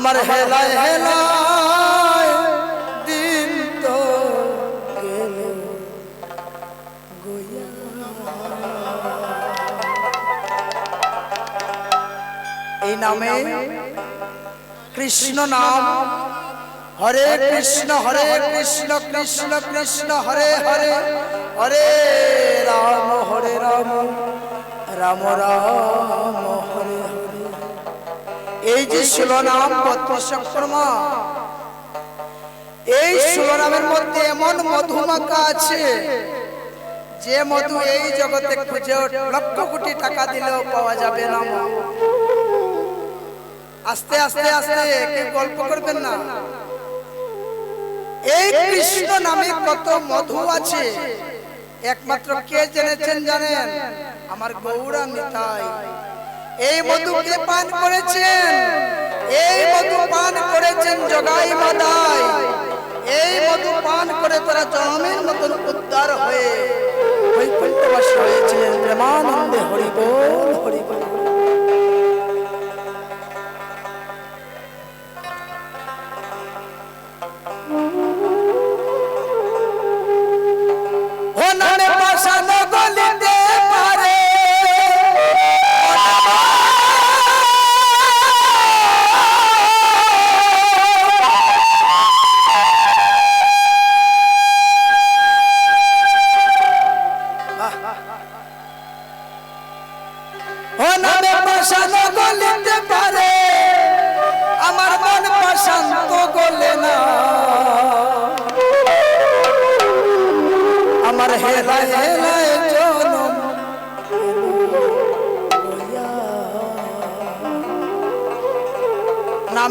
আমার হেলায় হেলায় দিন তো এই নামে কৃষ্ণ নাম। হরে কৃষ্ণ হরে কৃষ্ণ কৃষ্ণ কৃষ্ণ, হরে হরে হরে রাম হরে রাম রাম রাম। এই যে শিলনাম পদ্মসক্রমা এই শিলনামের মধ্যে এমন মধুমাকা আছে, যে মধু এই জগতে খুঁজে লক্ষ কোটি টাকা দিলেও পাওয়া যাবে না আস্তে আস্তে আস্তে, কেউ গল্প করবেন না। এই কৃষ্ণ নামে কত মধু আছে, একমাত্র কে জেনেছেন জানেন? আমার গৌরা নিতাই এই মধুকে পান করেছেন? এই মধু পান করেছেন জগাই মাদাই এই মধু পান করে তারা জমের মতন উদ্ধার হয়ে বৈকুণ্ঠবাসী হয়েছিলেন। প্রেমানন্দে হরিবোল হরিবোল।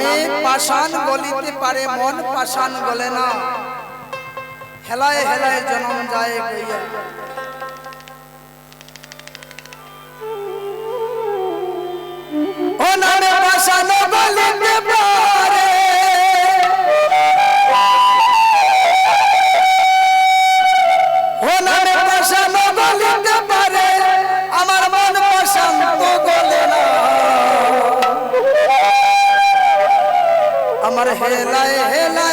নামে পাষাণ গলিতে পারে, মন পাষাণ গলে না। হেলায় হেলায় জনম যায় গইয়া ও নামে পাষাণ গলিতে পারে। আমার হেলায়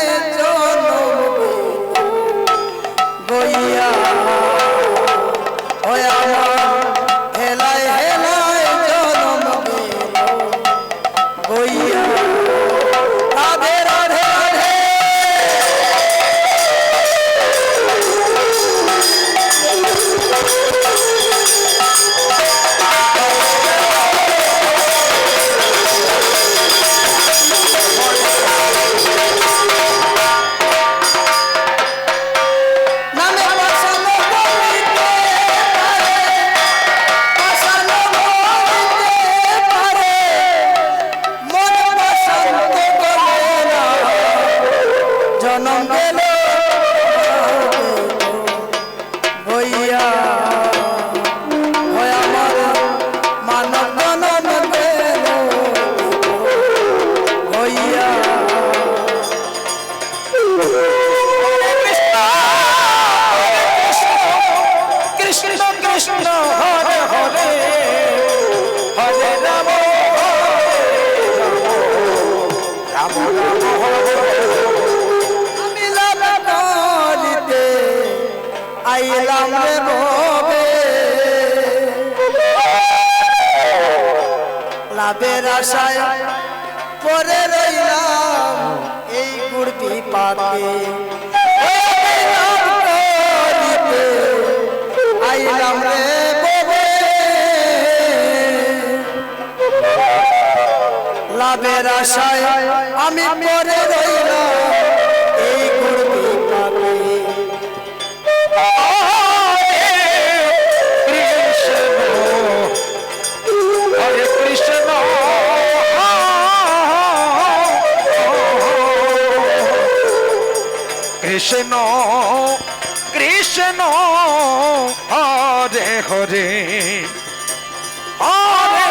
পেলাম রে রবে লাভের আশায় পরে রইলাম এই কুর্তি পাকে। আইলাম রে ববে লাভের আশায় আমি পরে রইলাম কৃষ্ণ কৃষ্ণ হরে হরে। হরে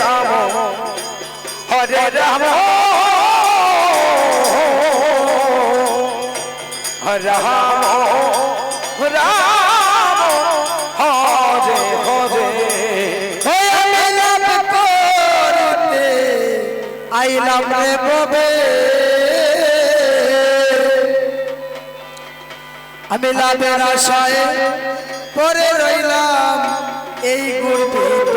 রাম হরে রাম রাম রাম আইলাম রে ববে আমি লাভের আশায় পরে রইলাম এই গুড়ি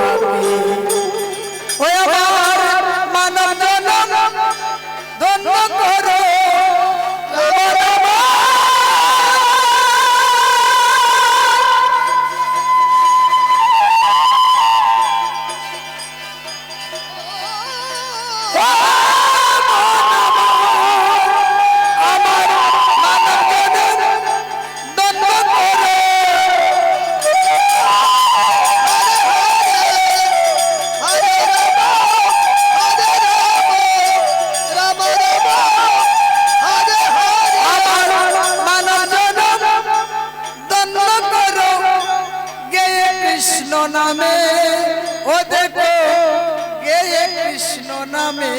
কৃষ্ণ নামে।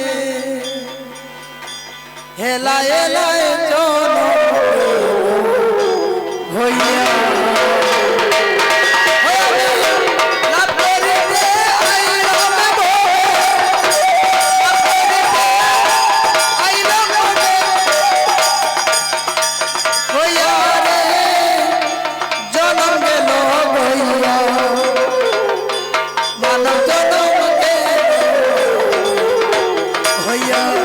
হেলা এলায় জন Oh yeah.